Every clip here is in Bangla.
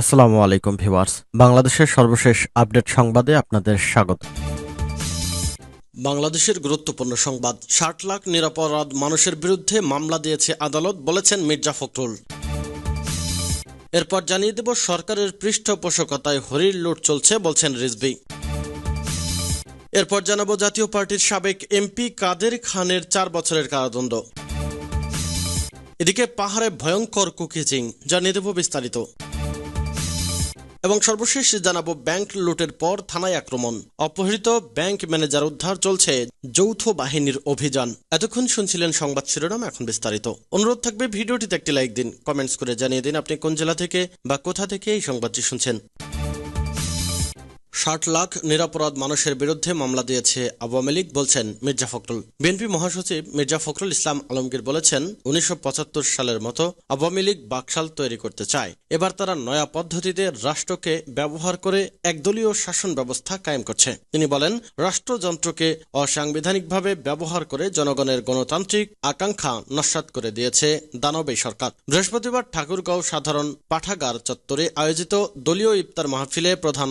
আসসালামু আলাইকুম ভিউয়ার্স। বাংলাদেশের সর্বশেষ আপডেট সংবাদে আপনাদের স্বাগত। বাংলাদেশের গুরুত্বপূর্ণ সংবাদ, ষাট লাখ নিরাপরাধ মানুষের বিরুদ্ধে মামলা দিয়েছে আদালত, বলেছেন মির্জা ফখরুল। এরপর জানিয়ে দেব, সরকারের পৃষ্ঠপোষকতায় হরির লুট চলছে, বলছেন রিজভি। এরপর জানাব, জাতীয় পার্টির সাবেক এমপি কাদের খানের চার বছরের কারাদণ্ড। এদিকে পাহাড়ে ভয়ঙ্কর কুকিচিং জানিয়ে দেব বিস্তারিত। এবং সর্বশেষ জানাব ব্যাংক লুটের পর থানায় আক্রমণ। অপহৃত ব্যাংক ম্যানেজার উদ্ধার চলছে যৌথ বাহিনীর অভিযান। এতক্ষণ শুনছিলেন সংবাদ শিরোনাম, এখন বিস্তারিত। অনুরোধ থাকবে ভিডিওটিতে একটি লাইক দিন, কমেন্টস করে জানিয়ে দিন আপনি কোন জেলা থেকে বা কোথা থেকে এই সংবাদটি শুনছেন। ষাট লাখ নিরাপরাধ মানুষের বিরুদ্ধে মামলা দিয়েছে আওয়ামী লীগ, বলছেন মির্জা ফখরুল। বিএনপি মহাসচিব মির্জা ফখরুল ইসলাম আলমগীর বলেছেন, উনিশশো পঁচাত্তর সালের মতো আওয়ামী লীগ বাকশাল তৈরি করতে চায়। এবার তারা নয়া পদ্ধতিতে রাষ্ট্রকে ব্যবহার করে একদলীয় শাসন ব্যবস্থা কায়েম করছে। তিনি বলেন, রাষ্ট্রযন্ত্রকে অসাংবিধানিকভাবে ব্যবহার করে জনগণের গণতান্ত্রিক আকাঙ্ক্ষা নস্বাত করে দিয়েছে দানবে সরকার। বৃহস্পতিবার ঠাকুরগাঁও সাধারণ পাঠাগার চত্বরে আয়োজিত দলীয় ইফতার মাহফিলে প্রধান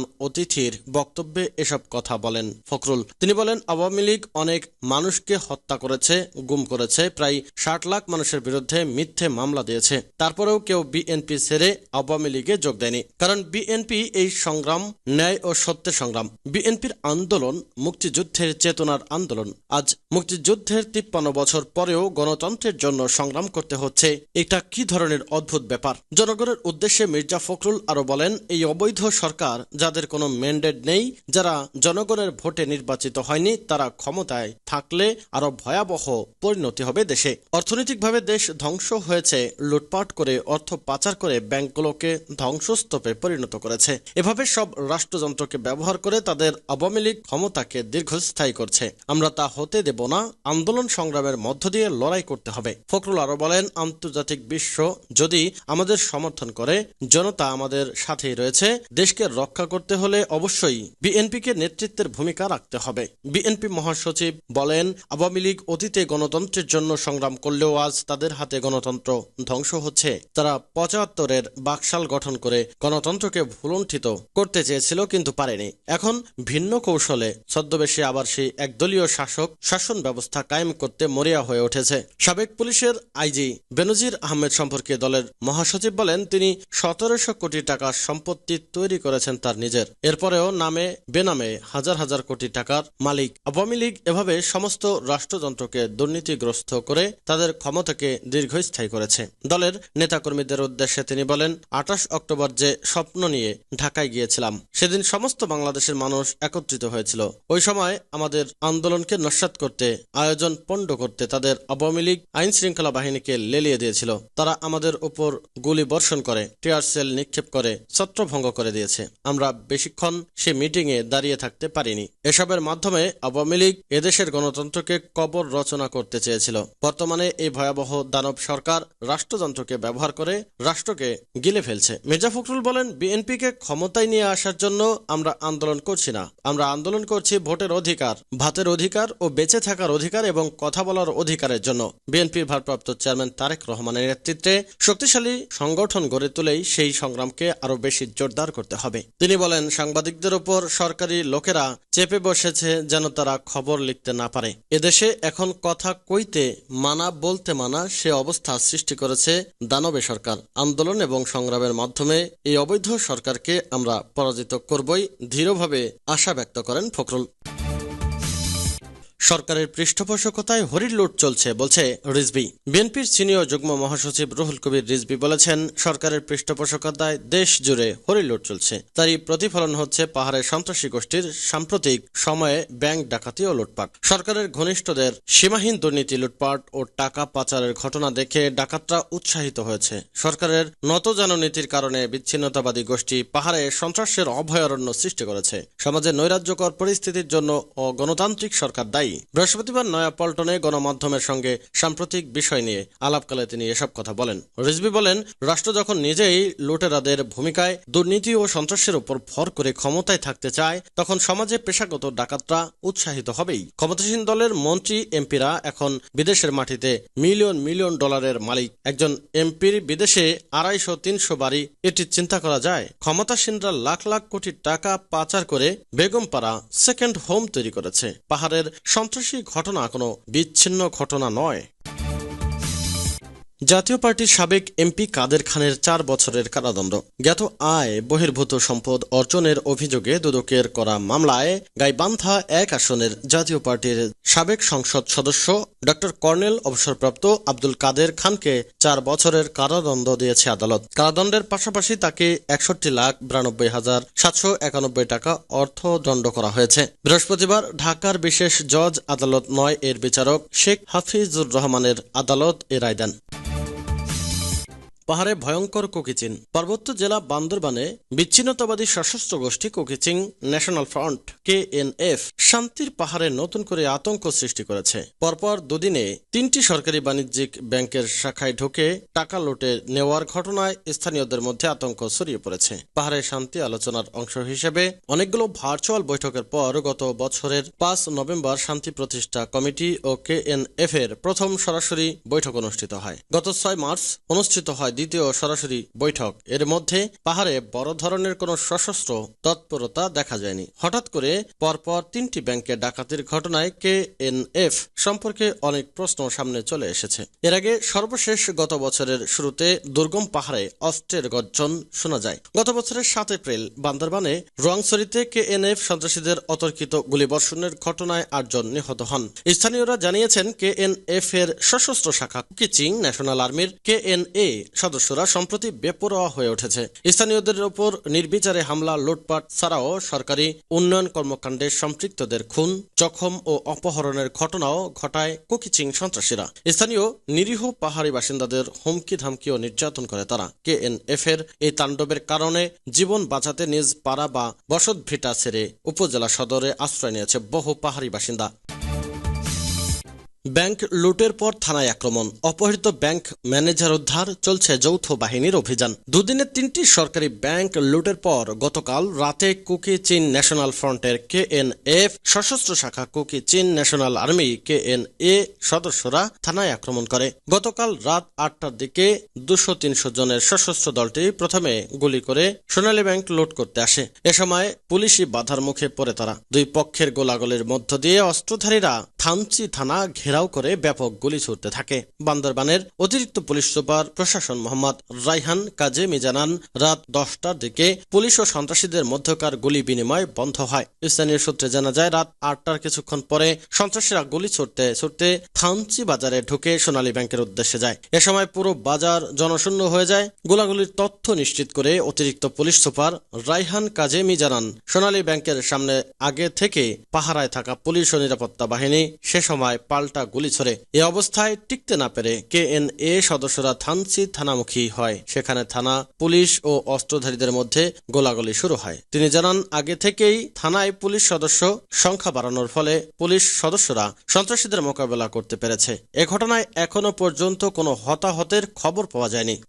অতিথির বক্তব্যে এসব কথা বলেন ফখরুল। তিনি বলেন, আওয়ামী লীগ অনেক মানুষকে হত্যা করেছে, গুম করেছে, প্রায় ষাট লাখ মানুষের বিরুদ্ধে মিথ্যে মামলা দিয়েছে। তারপরেও কেউ বিএনপি ছেড়ে আওয়ামী লীগে যোগ দেয়নি। কারণ বিএনপি এই সংগ্রাম, ন্যায় ও সত্যের সংগ্রাম। বিএনপির আন্দোলন মুক্তিযুদ্ধের চেতনার আন্দোলন। আজ মুক্তিযুদ্ধের তিপ্পান্ন বছর পরেও গণতন্ত্রের জন্য সংগ্রাম করতে হচ্ছে। এটা কি ধরনের অদ্ভুত ব্যাপার? জনগণের উদ্দেশ্যে মির্জা ফখরুল আরও বলেন, এই অবৈধ সরকার যাদের কোনো ম্যান্ডেট নেই। যারা জনগণের ভোটে নির্বাচিত হয়নি, তারা ক্ষমতায় থাকলে আরও ভয়াবহ পরিণতি হবে দেশে। অর্থনৈতিকভাবে দেশ ধ্বংস হয়েছে। লুটপাট করে, অর্থ পাচার করে ব্যাংকগুলোকে ধ্বংসস্তূপে পরিণত করেছে। এভাবে সব রাষ্ট্রযন্ত্রকে ব্যবহার করে তাদের আওয়ামী লীগ ক্ষমতাকে দীর্ঘস্থায়ী করছে। আমরা তা হতে দেব না। আন্দোলন সংগ্রামের মধ্য দিয়ে লড়াই করতে হবে। ফখরুল আরও বলেন, আন্তর্জাতিক বিশ্ব যদি আমাদের সমর্থন করে, জনতা আমাদের সাথেই রয়েছে। দেশকে রক্ষা করতে হলে অবশ্যই বিএনপিকে নেতৃত্বের ভূমিকা রাখতে হবে। বিএনপি মহাসচিব বলেন, আওয়ামী লীগ অতীতে গণতন্ত্রের জন্য সংগ্রাম করলেও আজ তাদের হাতে গণতন্ত্র ধ্বংস হচ্ছে। তারা পঁচাত্তরের বাকশাল গঠন করে গণতন্ত্রকে ভুলণ্ঠিত করতে চেয়েছিল কিন্তু পারেনি। এখন ভিন্ন কৌশলে ছদ্মবেশে আবার সেই একদলীয় শাসক শাসন ব্যবস্থা কায়েম করতে মরিয়া হয়ে উঠেছে। সাবেক পুলিশের আইজি বেনজির আহমেদ সম্পর্কে দলের মহাসচিব বলেন, তিনি সতেরোশো কোটি টাকার সম্পত্তি তৈরি করেছেন তার নিজের। এরপরেও নামে বেনামে হাজার হাজার কোটি টাকার মালিক। আওয়ামী লীগ এভাবে সমস্ত রাষ্ট্রযন্ত্রকে দুর্নীতিগ্রস্ত করে তাদের ক্ষমতাকে দীর্ঘস্থায়ী করেছে। দলের নেতাকর্মীদের উদ্দেশ্যে তিনি বলেন, আঠাশ অক্টোবর যে স্বপ্ন নিয়ে ঢাকায় গিয়েছিলাম, সেদিন সমস্ত বাংলাদেশের মানুষ একত্রিত হয়েছিল। ওই সময় আমাদের আন্দোলনকে নস্বাত করতে, আয়োজন পণ্ড করতে তাদের আওয়ামী লীগ আইন শৃঙ্খলা বাহিনীকে লেলিয়ে দিয়েছিল। তারা আমাদের উপর গুলি বর্ষণ করে, টিয়ার সেল নিক্ষেপ করে, ছত্রভঙ্গ করে দিয়েছে। আমরা বেশিক্ষণ সে মিটিংয়ে দাঁড়িয়ে থাকতে পারিনি। এসবের মাধ্যমে আওয়ামী লীগ এদেশের গণতন্ত্রকে কবর রচনা করতে চেয়েছিল। বর্তমানে এই ভয়াবহ দানব সরকার রাষ্ট্রযন্ত্রকে ব্যবহার করে রাষ্ট্রকে গিলে ফেলছে। মির্জা ফখরুল বলেন, বিএনপিকে ক্ষমতায় নিয়ে আসার জন্য আমরা আন্দোলন করছি না। আমরা আন্দোলন করছি ভোটের অধিকার, ভাতের অধিকার ও বেঁচে থাকার অধিকার এবং কথা বলার অধিকারের জন্য। বিএনপির ভারপ্রাপ্ত চেয়ারম্যান তারেক রহমানের নেতৃত্বে শক্তিশালী সংগঠন গড়ে তুলেই সেই সংগ্রামকে আরও বেশি জোরদার করতে হবে। তিনি বলেন সাংবাদিকদের ওপর সরকারি লোকেরা চেপে বসেছে যেন তারা খবর লিখতে না পারে। এদেশে এখন কথা কইতে মানা, বলতে মানা সে অবস্থা সৃষ্টি করেছে দানবে সরকার। আন্দোলন এবং সংগ্রামের মাধ্যমে এই অবৈধ সরকারকে আমরা পরাজিত করবই, দৃঢ়ভাবে আশা ব্যক্ত করেন ফখরুল। সরকারের পৃষ্ঠপোষকতায় হরির লুট চলছে, বলছে রিজবি বিএনপির সিনিয়র যুগ্ম মহাসচিব রুহুল কবির রিজবি বলেছেন, সরকারের পৃষ্ঠপোষকতায় দেশ জুড়ে হরির লুট চলছে। তারই প্রতিফলন হচ্ছে পাহাড়ের সন্ত্রাসী গোষ্ঠীর সাম্প্রতিক সময়ে ব্যাংক ডাকাতি ও লুটপাট। সরকারের ঘনিষ্ঠদের সীমাহীন দুর্নীতি লুটপাট ও টাকা পাচারের ঘটনা দেখে ডাকাতরা উৎসাহিত হয়েছে। সরকারের নতজানো নীতির কারণে বিচ্ছিন্নতাবাদী গোষ্ঠী পাহাড়ে সন্ত্রাসের অভয়ারণ্য সৃষ্টি করেছে। সমাজে নৈরাজ্যকর পরিস্থিতির জন্য ও গণতান্ত্রিক সরকার দায়ী। দায়ী বৃহস্পতিবার নয়াপল্টনে গণমাধ্যমের সঙ্গে সাম্প্রতিক বিষয় নিয়ে আলাপকালে তিনি এসব কথা বলেন। রিজভি বলেন, রাষ্ট্র যখন নিজেই লুটেরাদের ভূমিকায় দুর্নীতি ও সন্ত্রাসের উপর ভর করে ক্ষমতায় থাকতে চায়, তখন সমাজে পেশাগত ডাকাতরা উৎসাহিত হবেই। ক্ষমতাসীন দলের মন্ত্রী, এমপিরা এখন বিদেশের মাটিতে মিলিয়ন মিলিয়ন ডলারের মালিক। একজন এমপির বিদেশে আড়াইশো, তিনশো বাড়ি, এটি চিন্তা করা যায়। ক্ষমতাসীনরা লাখ লাখ কোটি টাকা পাচার করে বেগমপাড়া সেকেন্ড হোম তৈরি করেছে। পাহাড়ের সন্ত্রাসী ঘটনা কোনো বিচ্ছিন্ন ঘটনা নয়। জাতীয় পার্টির সাবেক এমপি কাদের খানের চার বছরের কারাদণ্ড। জ্ঞাত আয়, বহির্ভূত সম্পদ অর্জনের অভিযোগে দুদকের করা মামলায় গাইবান্ধা এক আসনের জাতীয় পার্টির সাবেক সংসদ সদস্য ড. কর্নেল অবসরপ্রাপ্ত আব্দুল কাদের খানকে চার বছরের কারাদণ্ড দিয়েছে আদালত। কারাদণ্ডের পাশাপাশি তাকে একষট্টি লাখ বিরানব্বই হাজার সাতশো একানব্বই টাকা অর্থদণ্ড করা হয়েছে। বৃহস্পতিবার ঢাকার বিশেষ জজ আদালত নয় এর বিচারক শেখ হাফিজুর রহমানের আদালত এ রায় দেন। পাহাড়ে ভয়ঙ্কর কোকিচিন। পার্বত্য জেলা বান্দরবানে বিচ্ছিন্নতাবাদী সশস্ত্র গোষ্ঠী কোকিচিং ন্যাশনাল ফ্রন্ট কে শান্তির পাহাড়ে নতুন করে আতঙ্ক সৃষ্টি করেছে। পরপর দুদিনে তিনটি সরকারি বাণিজ্যিক ব্যাংকের শাখায় ঢুকে টাকা লুটে নেওয়ার ঘটনায় স্থানীয়দের মধ্যে আতঙ্ক ছড়িয়ে পড়েছে। পাহাড়ে শান্তি আলোচনার অংশ হিসেবে অনেকগুলো ভার্চুয়াল বৈঠকের পর গত বছরের পাঁচ নভেম্বর শান্তি প্রতিষ্ঠা কমিটি ও কে এর প্রথম সরাসরি বৈঠক অনুষ্ঠিত হয়। গত ছয় মার্চ অনুষ্ঠিত হয় দ্বিতীয় সরাসরি বৈঠক। এর মধ্যে পাহাড়ে বড় ধরনের কোনো সশস্ত্র তৎপরতা দেখা যায়নি। হঠাৎ করে পরপর তিনটি ব্যাংকে ডাকাতির ঘটনায় কে এন এফ সম্পর্কে অনেক প্রশ্ন সামনে চলে এসেছে। এর আগে সর্বশেষ গত বছরের শুরুতে দুর্গম পাহাড়ে অস্ত্রের গর্জন শোনা যায়। গত বছরের সাত এপ্রিল বান্দরবানে রোয়াংছড়িতে কে এন এফ সন্ত্রাসীদের অতর্কিত গুলিবর্ষণের ঘটনায় আটজন নিহত হন। স্থানীয়রা জানিয়েছেন কে এন এফ এর সশস্ত্র শাখা কিচিং ন্যাশনাল আর্মির কে সদস্যরা সম্প্রতি বেপরোয়া হয়ে উঠেছে। স্থানীয়দের ওপর নির্বিচারে হামলা, লুটপাট ছাড়াও সরকারি উন্নয়ন কর্মকাণ্ডে সম্পৃক্তদের খুন, জখম ও অপহরণের ঘটনাও ঘটায় কুকিচিং সন্ত্রাসীরা। স্থানীয় নিরীহ পাহাড়ি বাসিন্দাদের হুমকি ধামকি ও নির্যাতন করে তারা। কে এন এফ এর এই তাণ্ডবের কারণে জীবন বাঁচাতে নিজ পাড়া বা বসত ভিটা ছেড়ে উপজেলা সদরে আশ্রয় নিয়েছে বহু পাহাড়ি বাসিন্দা। ব্যাংক লুটের পর থানায় আক্রমণ। অপহৃত ব্যাংক ম্যানেজার উদ্ধার, চলছে যৌথ বাহিনীর অভিযান। দুদিনে তিনটি সরকারি ব্যাংক লুটের পর গতকাল রাতে কুকি চীন ন্যাশনাল ফ্রন্টের কে এন এফ, সশস্ত্র শাখা Kuki Chin national army K N A সদস্যরা থানায় আক্রমণ করে। গতকাল রাত আটটার দিকে দুশো তিনশো জনের সশস্ত্র দলটি প্রথমে গুলি করে সোনালী ব্যাংক লুট করতে আসে। এ সময় পুলিশি বাধার মুখে পড়ে তারা। দুই পক্ষের গোলাগুলির মধ্য দিয়ে অস্ত্রধারীরা থামচি থানা ঘেরাও করে ব্যাপক গুলি ছুটতে থাকে। বান্দরবানের অতিরিক্ত পুলিশ সুপার প্রশাসন মোহাম্মদ রাইহান কাজেমি জানান, রাত দশটার দিকে পুলিশ ও সন্ত্রাসীদের মধ্যকার গুলি বিনিময় বন্ধ হয়। স্থানীয় সূত্রে জানা যায়, রাত আটটার কিছুক্ষণ পরে সন্ত্রাসীরা গুলি ছুটতে ছুটতে থামচি বাজারে ঢুকে সোনালী ব্যাংকের উদ্দেশ্যে যায়। এ সময় পুরো বাজার জনশূন্য হয়ে যায়। গোলাগুলির তথ্য নিশ্চিত করে অতিরিক্ত পুলিশ সুপার রাইহান কাজেমি জানান, সোনালী ব্যাংকের সামনে আগে থেকে পাহারায় থাকা পুলিশ ও নিরাপত্তা বাহিনী সে সময় পাল্টা গুলি ছড়ে এ অবস্থায় টিকতে না পেরে কে এন এ সদস্যরা থানচি থানামুখী হয়। সেখানে থানা, পুলিশ ও অস্ত্রধারীদের মধ্যে গোলাগুলি শুরু হয়। তিনি জানান, আগে থেকেই থানায় পুলিশ সদস্য সংখ্যা বাড়ানোর ফলে পুলিশ সদস্যরা সন্ত্রাসীদের মোকাবেলা করতে পেরেছে। এ ঘটনায় এখনও পর্যন্ত কোনো হতাহতের খবর পাওয়া যায়নি।